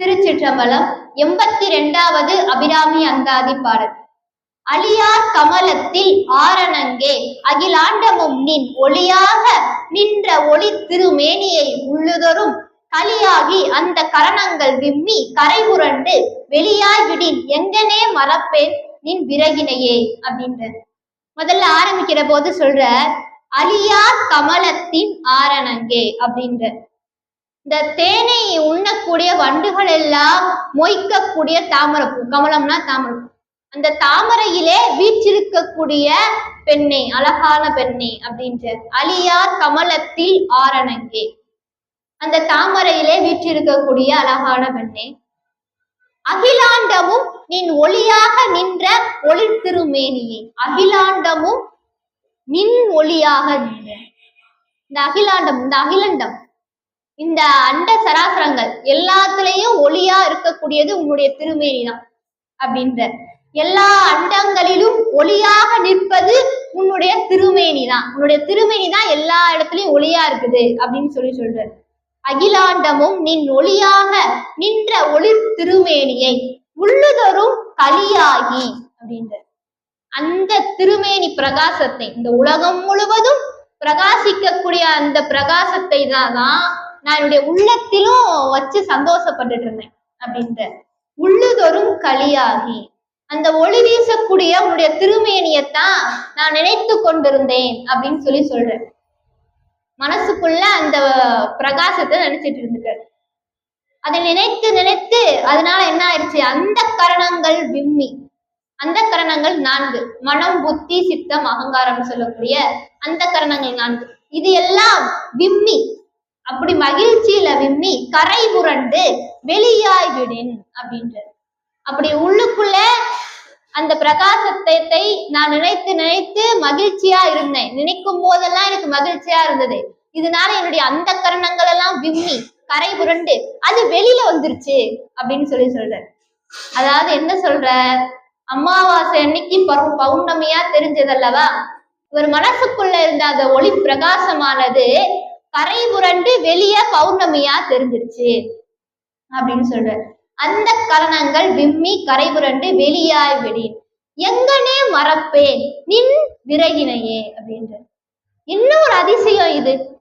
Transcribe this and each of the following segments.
திருச்சிற்றம்பலம் எண்பத்தி ரெண்டாவது அபிராமி அந்தாதி பாடல். அழியார் கமலத்தில் ஆரணங்கே அகிலாண்டமும் நின் ஒளியாக நின்ற ஒளி திருமேனியை உள்ளுதொரும். களியாகி அந்த கரணங்கள் விம்மி கரை புரண்டு வெளியாய் விடின் எங்கனே மறப்பேன் நின் விறகினையே அப்படின்ற முதல்ல ஆரம்பிக்கிற போது சொல்ற அழியார் கமலத்தின் ஆரணங்கே அப்படின்ற இந்த தேனை உண்ணக்கூடிய வண்டுகள் எல்லாம் மொய்க்கக்கூடிய தாமரைப்பூ கமலம்னா தாமரைப்பூ அந்த தாமரையிலே வீற்றிருக்கக்கூடிய பெண்ணே அழகான பெண்ணே அப்படின்ற அழியார் கமலத்தில் ஆரணங்கே. அந்த தாமரையிலே வீற்றிருக்கக்கூடிய அழகான பெண்ணே. அகிலாண்டமும் நின் ஒளியாக நின்ற ஒளி திருமேனியே. அகிலாண்டமும் நின் ஒளியாக நின்ற. இந்த அகிலாண்டம் இந்த அகிலண்டம். இந்த அண்ட சராசரங்கள் எல்லாத்துலயும் ஒளியா இருக்கக்கூடியது உன்னுடைய திருமேனி தான் அப்படின்ற எல்லா அண்டங்களிலும் ஒளியாக நிற்பது உன்னுடைய திருமேனி தான். உன்னுடைய திருமேனி தான் எல்லா இடத்துலயும் ஒளியா இருக்குது அப்படின்னு சொல்லி சொல்றாரு. அகிலாண்டமும் நின் ஒளியாக நின்ற ஒளி திருமேனியை உள்ளுதொரும் கலியாகி அப்படின்ற அந்த திருமேனி பிரகாசத்தை இந்த உலகம் முழுவதும் பிரகாசிக்கக்கூடிய அந்த பிரகாசத்தை தான் தான் நான் என்னுடைய உள்ளத்திலும் வச்சு சந்தோஷப்பட்டுட்டு இருந்தேன் அப்படின்ற உள்ளுதொரும் களியாகி அந்த ஒளி வீசக்கூடிய உன்னுடைய திருமேனியத்தான் நான் நினைத்து கொண்டிருந்தேன் அப்படின்னு சொல்லி சொல்றேன். மனசுக்குள்ள அந்த பிரகாசத்தை நினைச்சிட்டு இருந்துட்டு. அதை நினைத்து நினைத்து அதனால என்ன ஆயிடுச்சு? அந்த கரணங்கள் விம்மி. அந்த கரணங்கள் நான்கு. மனம் புத்தி சித்தம் அகங்காரம் சொல்லக்கூடிய அந்த கரணங்கள் நான்கு. இது எல்லாம் விம்மி. அப்படி மகிழ்ச்சியில விம்மி கரை புரண்டு வெளியாய் விடின் அப்படின்றது அப்படி உள்ளுக்குள்ள அந்த பிரகாசத்தை நான் நினைத்து நினைத்து மகிழ்ச்சியா இருந்தேன். நினைக்கும் போதெல்லாம் எனக்கு மகிழ்ச்சியா இருந்தது. இதனால என்னுடைய அந்த கரணங்கள் எல்லாம் விம்மி கரை புரண்டு அது வெளியில வந்துருச்சு அப்படின்னு சொல்லி சொல்ற அதாவது என்ன சொல்ற அமாவாசை அன்னைக்கு பௌ- பௌர்ணமியா தெரிஞ்சதல்லவா? ஒரு மனசுக்குள்ள இருந்த அந்த ஒளி பிரகாசமானது கரை புரண்டு வெளிய பௌர்ணமியா தெரிஞ்சிருச்சு. அப்படின்னு சொல்ற. அந்த கரணங்கள் விம்மி கரை புரண்டு வெளியாய் வெளி. எங்கனே மறப்பேன் நின் விறகினையே அப்படின்ற. இன்னும் ஒரு அதிசயம் இது?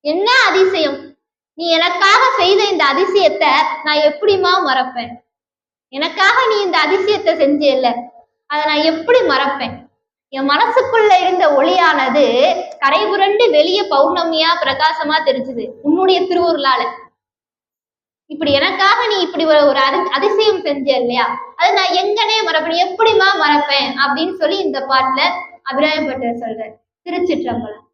என்ன அதிசயம்? நீ எனக்காக செய்த இந்த அதிசயத்தை நான் எப்படிமா மறப்பேன்? எனக்காக நீ இந்த அதிசயத்தை செஞ்சியல்ல அதை நான் எப்படி மறப்பேன்? என் மனசுக்குள்ள இருந்த ஒளியானது கரை புரண்டு வெளியே பௌர்ணமியா பிரகாசமா தெரிஞ்சுது உன்னுடைய திருவுருளால. இப்படி எனக்காக நீ இப்படி ஒரு ஒரு அதி- அதிசயம் செஞ்ச இல்லையா? அதை நான் எங்கனே மறப்பேன் எப்படிமா மறப்பேன் அப்படின்னு சொல்லி இந்த பாட்டுல அபிராயப்பட்டு சொல்றேன் திருச்சிற்றம்பலம்.